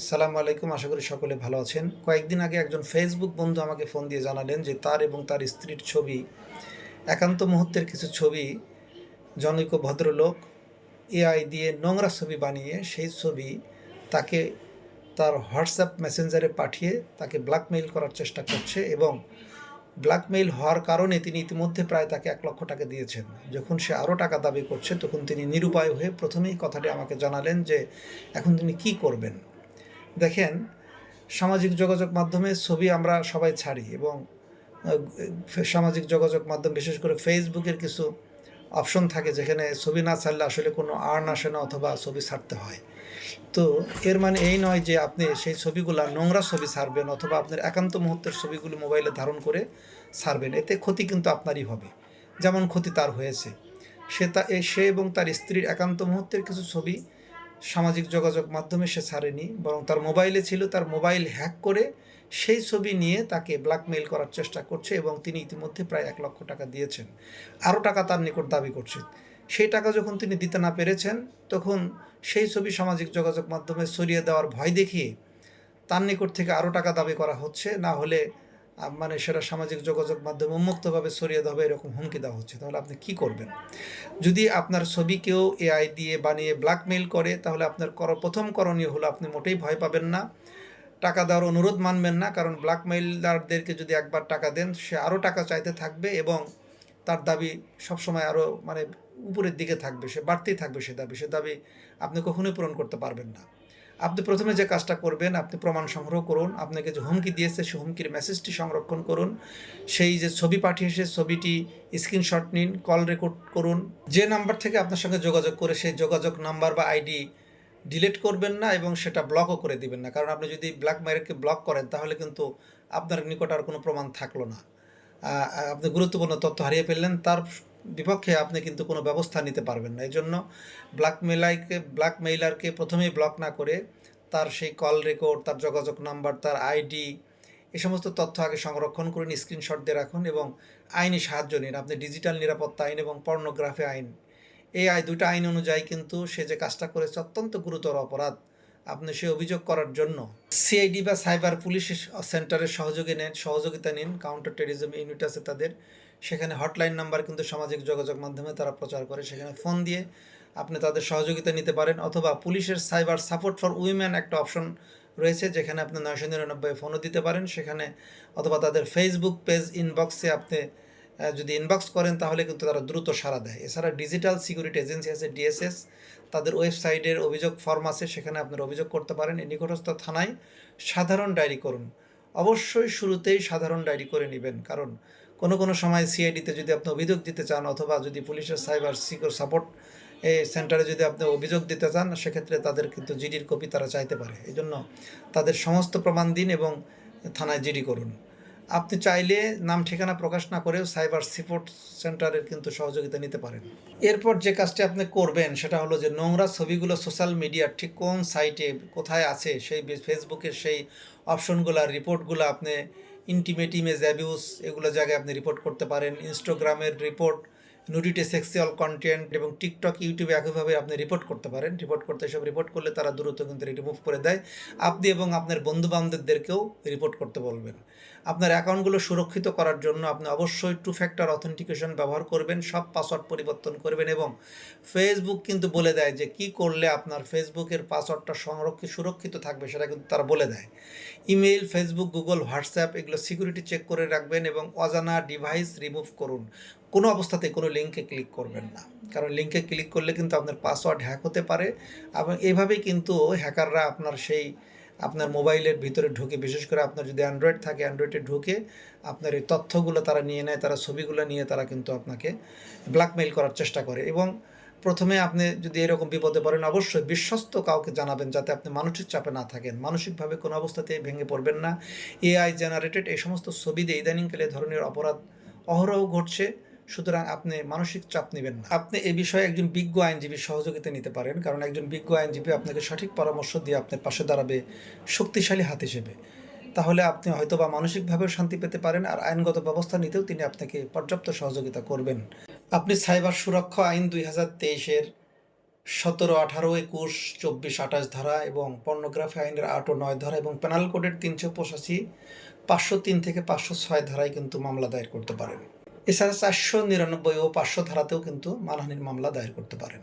আসসালামু আলাইকুম, আশা করি সকলে ভালো আছেন। কয়েকদিন আগে একজন ফেসবুক বন্ধু আমাকে ফোন দিয়ে জানালেন যে তার এবং তার স্ত্রীর ছবি, একান্ত মুহূর্তের কিছু ছবি, জনৈক ভদ্রলোক এআই দিয়ে নোংরা ছবি বানিয়ে সেই ছবি তাকে তার হোয়াটসঅ্যাপ মেসেঞ্জারে পাঠিয়ে তাকে ব্ল্যাকমেইল করার চেষ্টা করছে এবং ব্ল্যাকমেইল হওয়ার কারণে তিনি ইতিমধ্যে প্রায় তাকে এক লক্ষ টাকা দিয়েছেন। যখন সে আরও টাকা দাবি করছে, তখন তিনি নিরুপায় হয়ে প্রথমেই কথাটি আমাকে জানালেন যে, এখন তিনি কি করবেন? দেখেন, সামাজিক যোগাযোগ মাধ্যমে ছবি আমরা সবাই ছাড়ি এবং সামাজিক যোগাযোগ মাধ্যম, বিশেষ করে ফেসবুকের কিছু অপশন থাকে যেখানে ছবি না ছাড়লে আসলে কোনো আর্ন আসে না অথবা ছবি ছাড়তে হয়। তো এর মানে এই নয় যে আপনি সেই ছবিগুলো নোংরা ছবি ছাড়বেন অথবা আপনার একান্ত মুহূর্তের ছবিগুলো মোবাইলে ধারণ করে ছাড়বেন। এতে ক্ষতি কিন্তু আপনারই হবে। যেমন ক্ষতি তার হয়েছে। সে তা সে এবং তার স্ত্রীর একান্ত মুহূর্তের কিছু ছবি সামাজিক যোগাযোগ মাধ্যমে সে ছাড়েনি, বরং তার মোবাইলে ছিল, তার মোবাইল হ্যাক করে সেই ছবি নিয়ে তাকে ব্ল্যাকমেইল করার চেষ্টা করছে এবং তিনি ইতিমধ্যে প্রায় এক লক্ষ টাকা দিয়েছেন। আরও টাকা তার নিকট দাবি করছে। সেই টাকা যখন তিনি দিতে না পেরেছেন, তখন সেই ছবি সামাজিক যোগাযোগ মাধ্যমে ছড়িয়ে দেওয়ার ভয় দেখিয়ে তার নিকট থেকে আরও টাকা দাবি করা হচ্ছে। না হলে মানে সেটা সামাজিক যোগাযোগ মাধ্যমে উন্মুক্তভাবে ছড়িয়ে দেওয়া হবে, এরকম হুমকি দেওয়া হচ্ছে। তাহলে আপনি কি করবেন? যদি আপনার ছবি কেউ এআই দিয়ে বানিয়ে ব্ল্যাকমেইল করে, তাহলে আপনার কর, প্রথম করণীয় হলো আপনি মোটেই ভয় পাবেন না। টাকা দেওয়ার অনুরোধ মানবেন না, কারণ ব্ল্যাকমেইলারদেরকে যদি একবার টাকা দেন, সে আরও টাকা চাইতে থাকবে এবং তার দাবি সবসময় আরও মানে উপরের দিকে থাকবে, সে বাড়তেই থাকবে সে দাবি। সে দাবি আপনি কখনোই পূরণ করতে পারবেন না। আপনি প্রথমে যে কাজটা করবেন, আপনি প্রমাণ সংগ্রহ করুন। আপনাকে যে হুমকি দিয়েছে সেই হুমকির মেসেজটি সংরক্ষণ করুন। সেই যে ছবি পাঠিয়েছে ছবিটি স্ক্রিনশট নিন কল রেকর্ড করুন। যে নাম্বার থেকে আপনার সঙ্গে যোগাযোগ করে, সেই যোগাযোগ নাম্বার বা আইডি ডিলিট করবেন না এবং সেটা ব্লকও করে দিবেন না। কারণ আপনি যদি ব্ল্যাক মেয়ারকে ব্লক করেন, তাহলে কিন্তু আপনার নিকট আর কোনো প্রমাণ থাকল না। আপনি গুরুত্বপূর্ণ তথ্য হারিয়ে ফেললেন, তার বিপক্ষে আপনি কিন্তু কোনো ব্যবস্থা নিতে পারবেন না। এই জন্য ব্ল্যাকমেলাইকে ব্ল্যাকমেইলারকে প্রথমেই ব্লক না করে তার সেই কল রেকর্ড তার যোগাযোগ নাম্বার তার আইডি এই সমস্ত তথ্য আগে সংরক্ষণ করুন স্ক্রিনশট দিয়ে রাখুন এবং আইনি সাহায্য নিন। আপনি ডিজিটাল নিরাপত্তা আইন এবং পর্নোগ্রাফি আইন এই আই দুটো আইন অনুযায়ী কিন্তু সে যে কাজটা করেছে অত্যন্ত গুরুতর অপরাধ। আপনি সে অভিযোগ করার জন্য সিআইডি বা সাইবার পুলিশ সেন্টারের সহযোগী নেন, সহযোগিতা নিন। কাউন্টার টেরিজম ইউনিট আছে তাদের। সেখানে হটলাইন নাম্বার কিন্তু সামাজিক যোগাযোগ মাধ্যমে তারা প্রচার করে। সেখানে ফোন দিয়ে আপনি তাদের সহযোগিতা নিতে পারেন অথবা পুলিশের সাইবার সাপোর্ট ফর উইমেন একটা অপশন রয়েছে যেখানে আপনি নয়শো নিরানব্বই ফোনও দিতে পারেন। সেখানে অথবা তাদের ফেসবুক পেজ ইনবক্সে আপনি যদি ইনবক্স করেন তাহলে কিন্তু তারা দ্রুত সাড়া দেয়। এছাড়া ডিজিটাল সিকিউরিটি এজেন্সি আছে ডিএসএস তাদের ওয়েবসাইটের অভিযোগ ফর্ম আছে, সেখানে আপনার অভিযোগ করতে পারেন। নিকটস্থ থানায় সাধারণ ডায়েরি করুন। অবশ্যই শুরুতেই সাধারণ ডায়েরি করে নেবেন। কারণ কোনো কোনো সময় সিআইডিতে যদি আপনি অভিযোগ দিতে চান অথবা যদি পুলিশের সাইবার সিকিউর সাপোর্ট সেন্টারে যদি আপনি অভিযোগ দিতে চান, সেক্ষেত্রে তাদের কিন্তু জিডির কপি তারা চাইতে পারে। এই জন্য তাদের সমস্ত প্রমাণ দিন এবং থানায় জিডি করুন। আপনি চাইলে নাম, ঠিকানা প্রকাশ না করেও সাইবার সিপোর্ট সেন্টারের কিন্তু সহযোগিতা নিতে পারেন। এরপর যে কাজটি আপনি করবেন, সেটা হলো যে নোংরা ছবিগুলো সোশ্যাল মিডিয়ার ঠিক কোন সাইটে কোথায় আছে, সেই ফেসবুকের সেই অপশনগুলো, রিপোর্টগুলো আপনি ইন্টিমেট ইমেজ অ্যাবিউস এগুলো জায়গায় আপনি রিপোর্ট করতে পারেন। ইনস্টাগ্রামের রিপোর্ট নুডিটি সেক্সুয়াল কন্টেন্ট এবং টিকটক ইউটিউবে একইভাবে আপনি রিপোর্ট করতে পারেন। রিপোর্ট করতে সব রিপোর্ট করলে তারা দ্রুত কিন্তু রিমুভ করে দেয়। আপনি এবং আপনার বন্ধু বান্ধবদেরকেও রিপোর্ট করতে বলবেন। আপনার অ্যাকাউন্টগুলো সুরক্ষিত করার জন্য আপনি অবশ্যই টু ফ্যাক্টর অথেন্টিকেশন ব্যবহার করবেন, সব পাসওয়ার্ড পরিবর্তন করবেন এবং ফেসবুক কিন্তু বলে দেয় যে কি করলে আপনার ফেসবুকের পাসওয়ার্ডটা সংরক্ষিত সুরক্ষিত থাকবে সেটা কিন্তু তারা বলে দেয়। ইমেল ফেসবুক গুগল হোয়াটসঅ্যাপ এগুলো সিকিউরিটি চেক করে রাখবেন এবং অজানা ডিভাইস রিমুভ করুন। কোনো অবস্থাতে কোনো লিঙ্কে ক্লিক করবেন না। কারণ লিঙ্কে ক্লিক করলে কিন্তু আপনার পাসওয়ার্ড হ্যাক হতে পারে এবং এভাবেই কিন্তু হ্যাকাররা আপনার সেই আপনার মোবাইলের ভিতরে ঢুকে, বিশেষ করে আপনার যদি অ্যান্ড্রয়েড থাকে অ্যান্ড্রয়েডে ঢুকে আপনার এই তথ্যগুলো তারা নিয়ে নেয়, তারা ছবিগুলো নিয়ে তারা কিন্তু আপনাকে ব্ল্যাকমেইল করার চেষ্টা করে। এবং প্রথমে আপনি যদি এরকম বিপদে পড়েন, অবশ্যই বিশ্বস্ত কাউকে জানাবেন যাতে আপনি মানসিক চাপে না থাকেন। মানসিকভাবে কোনো অবস্থাতেই ভেঙে পড়বেন না। এআই জেনারেটেড এই সমস্ত ছবি দিয়ে ইদানিংকালে ধরনের অপরাধ, অহরহ ঘটছে। সুতরাং আপনি মানসিক চাপ নেবেন না। আপনি এ বিষয়ে একজন বিজ্ঞ আইনজীবীর সহযোগিতা নিতে পারেন, কারণ একজন বিজ্ঞ আইনজীবী আপনাকে সঠিক পরামর্শ দিয়ে আপনার পাশে দাঁড়াবে শক্তিশালী হাত হিসেবে। তাহলে আপনি হয়তো বা মানসিকভাবেও শান্তি পেতে পারেন আর আইনগত ব্যবস্থা নিতেও তিনি আপনাকে পর্যাপ্ত সহযোগিতা করবেন। আপনি সাইবার সুরক্ষা আইন দুই হাজার তেইশের সতেরো, আঠারো, একুশ, চব্বিশ, আঠাশ ধারা এবং পর্নোগ্রাফি আইনের আট ও নয় ধারা এবং পেনাল কোডের তিনশো পঁচাশি, পাঁচশো তিন থেকে পাঁচশো ছয় ধারায় কিন্তু মামলা দায়ের করতে পারেন। এছাড়া চারশো নিরানব্বই ও পাঁচশো ধারাতেও কিন্তু মানহানির মামলা দায়ের করতে পারেন।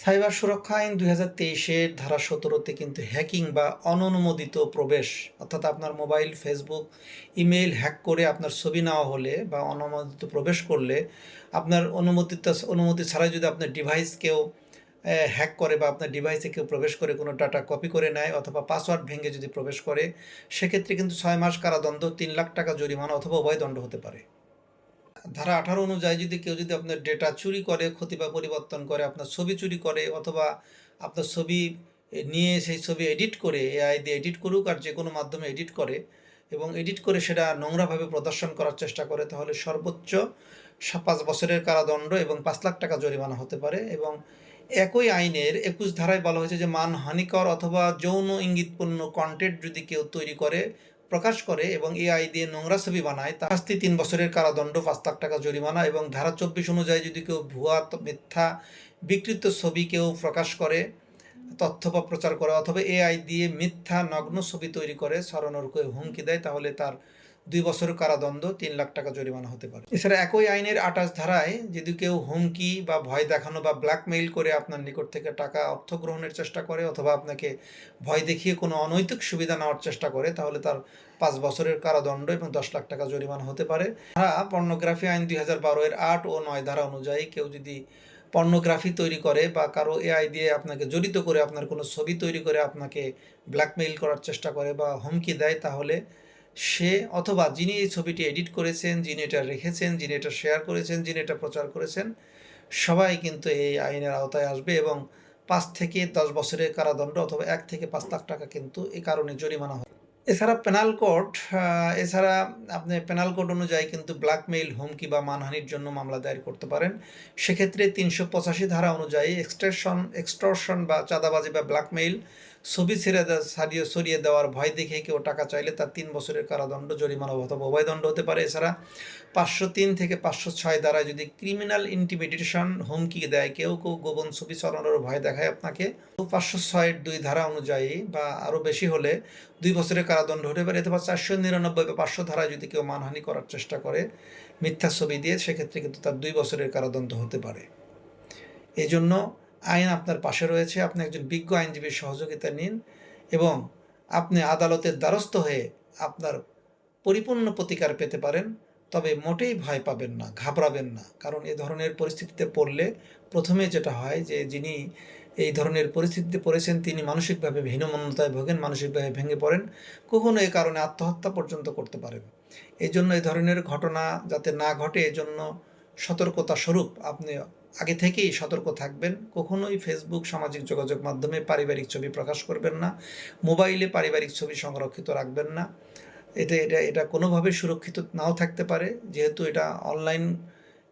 সাইবার সুরক্ষা আইন দুই হাজার তেইশের ধারা সতেরোতে কিন্তু হ্যাকিং বা অননুমোদিত প্রবেশ, অর্থাৎ আপনার মোবাইল ফেসবুক ইমেইল হ্যাক করে আপনার ছবি নেওয়া হলে বা অনুমোদিত প্রবেশ করলে আপনার অনুমোদিত অনুমতি ছাড়াই যদি আপনার ডিভাইস কেউ হ্যাক করে বা আপনার ডিভাইসে কেউ প্রবেশ করে, কোনো ডাটা কপি করে নেয় অথবা পাসওয়ার্ড ভেঙে যদি প্রবেশ করে, সেক্ষেত্রে কিন্তু ছয় মাস কারাদণ্ড, তিন লাখ টাকা জরিমানা অথবা উভয় দণ্ড হতে পারে। ধারা আঠারো অনুযায়ী যদি কেউ যদি আপনার ডেটা চুরি করে, ক্ষতি বা পরিবর্তন করে, আপনার ছবি চুরি করে অথবা আপনার ছবি নিয়ে সেই ছবি এডিট করে এআই দিয়ে এডিট করুক আর যে কোনো মাধ্যমে এডিট করে এবং এডিট করে সেটা নোংরাভাবে প্রদর্শন করার চেষ্টা করে, তাহলে সর্বোচ্চ পাঁচ বছরের কারাদণ্ড এবং পাঁচ লাখ টাকা জরিমানা হতে পারে এবং একই আইনের একুশ ধারায় বলা হয়েছে যে, মানহানিকর অথবা যৌন ইঙ্গিতপূর্ণ কন্টেন্ট যদি কেউ তৈরি করে প্রকাশ করে এবং এআই দিয়ে নোংরা ছবি বানায়, তার শাস্তি তিন বছরের কারাদণ্ড, পাঁচ লাখ টাকা জরিমানা এবং ধারা চব্বিশ অনুযায়ী যদি কেউ ভুয়া মিথ্যা বিকৃত ছবি কেউ প্রকাশ করে, তথ্য বা প্রচার করে অথবা এআই দিয়ে মিথ্যা, নগ্ন ছবি তৈরি করে সরানোর হুমকি দেয়, তাহলে তার দুই বছরের কারাদণ্ড, তিন লাখ টাকা জরিমানা হতে পারে। এছাড়া একই আইনের আঠাশ ধারায় যদি কেউ হুমকি বা ভয় দেখানো বা ব্ল্যাকমেইল করে আপনার নিকট থেকে টাকা অর্থ গ্রহণের চেষ্টা করে অথবা আপনাকে ভয় দেখিয়ে কোনো অনৈতিক সুবিধা নেওয়ার চেষ্টা করে, তাহলে তার পাঁচ বছরের কারাদণ্ড এবং দশ লাখ টাকা জরিমানা হতে পারে। ধারা পর্নোগ্রাফি আইন দুই হাজার বারো এর আট ও নয় ধারা অনুযায়ী কেউ যদি পর্নোগ্রাফি তৈরি করে বা কারও এআই দিয়ে আপনাকে জড়িত করে আপনার কোনো ছবি তৈরি করে আপনাকে ব্ল্যাকমেইল করার চেষ্টা করে বা হুমকি দেয়, তাহলে সে অথবা যিনি এই ছবিটি এডিট করেছেন, যিনি এটা রেখেছেন, যিনি এটা শেয়ার করেছেন, যিনি এটা প্রচার করেছেন, সবাই কিন্তু এই আইনের আওতায় আসবে এবং পাঁচ থেকে দশ বছরের কারাদণ্ড অথবা এক থেকে পাঁচ লাখ টাকা কিন্তু এ কারণে জরিমানা হবে। এছাড়া পেনাল কোড এছাড়া আপনি পেনাল কোড অনুযায়ী কিন্তু ব্ল্যাকমেইল হুমকি বা মানহানির জন্য মামলা দায়ের করতে পারেন। সেক্ষেত্রে তিনশো পঁচাশি ধারা অনুযায়ী এক্সট্রেশন এক্সটর্শন বা চাঁদাবাজি বা ব্ল্যাকমেইল ছবি ছেড়ে সারিয়ে সরিয়ে দেওয়ার ভয় দেখে কেউ টাকা চাইলে তার তিন বছরের কারাদণ্ড, জরিমানা অথবা উভয়দণ্ড হতে পারে। এছাড়া পাঁচশো তিন থেকে পাঁচশো ছয় দ্বারা যদি ক্রিমিনাল ইন্টিমিডিয়েশন হুমকি দেয়, কেউ কেউ গোপন ছবি ছড়ানোর ভয় দেখায় আপনাকে। পাঁচশো ছয়ের দুই ধারা অনুযায়ী বা আরও বেশি হলে দুই বছরের কারাদণ্ড হতে পারে, অথবা চারশো নিরানব্বই বা পাঁচশো ধারায় যদি কেউ মানহানি করার চেষ্টা করে মিথ্যা ছবি দিয়ে, সেক্ষেত্রে কিন্তু তার দুই বছরের কারাদণ্ড হতে পারে। এই জন্য আইন আপনার পাশে রয়েছে। আপনি একজন বিজ্ঞ আইনজীবীর সহযোগিতা নিন এবং আপনি আদালতের দ্বারস্থ হয়ে আপনার পরিপূর্ণ প্রতিকার পেতে পারেন, তবে মোটেই ভয় পাবেন না, ঘাবড়াবেন না। কারণ এ ধরনের পরিস্থিতিতে পড়লে প্রথমে যেটা হয় যে, যিনি এই ধরনের পরিস্থিতিতে পড়েছেন, তিনি মানসিকভাবে হীনমন্যতায় ভোগেন, মানসিকভাবে ভেঙে পড়েন, কখনো এ কারণে আত্মহত্যা পর্যন্ত করতে পারেন। এই জন্য এই ধরনের ঘটনা যাতে না ঘটে, এজন্য সতর্কতা স্বরূপ আপনি আগে থেকেই সতর্ক থাকবেন। কখনোই ফেসবুক সামাজিক যোগাযোগ মাধ্যমে পারিবারিক ছবি প্রকাশ করবেন না। মোবাইলে পারিবারিক ছবি সংরক্ষিত রাখবেন না। এটা এটা এটা কোনোভাবে সুরক্ষিত নাও থাকতে পারে। যেহেতু এটা অনলাইন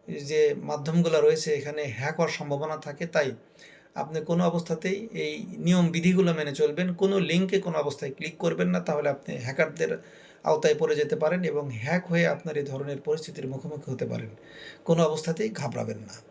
যে মাধ্যমগুলো রয়েছে, এখানে হ্যাক হওয়ার সম্ভাবনা থাকে। তাই আপনি কোনো অবস্থাতেই এই নিয়ম বিধিগুলো মেনে চলবেন। কোনো লিঙ্কে কোনো অবস্থায় ক্লিক করবেন না। তাহলে আপনি হ্যাকারদের আওতায় পড়ে যেতে পারেন এবং হ্যাক হয়ে আপনার এই ধরনের পরিস্থিতির মুখোমুখি হতে পারেন। কোনো অবস্থাতেই ঘাবড়াবেন না।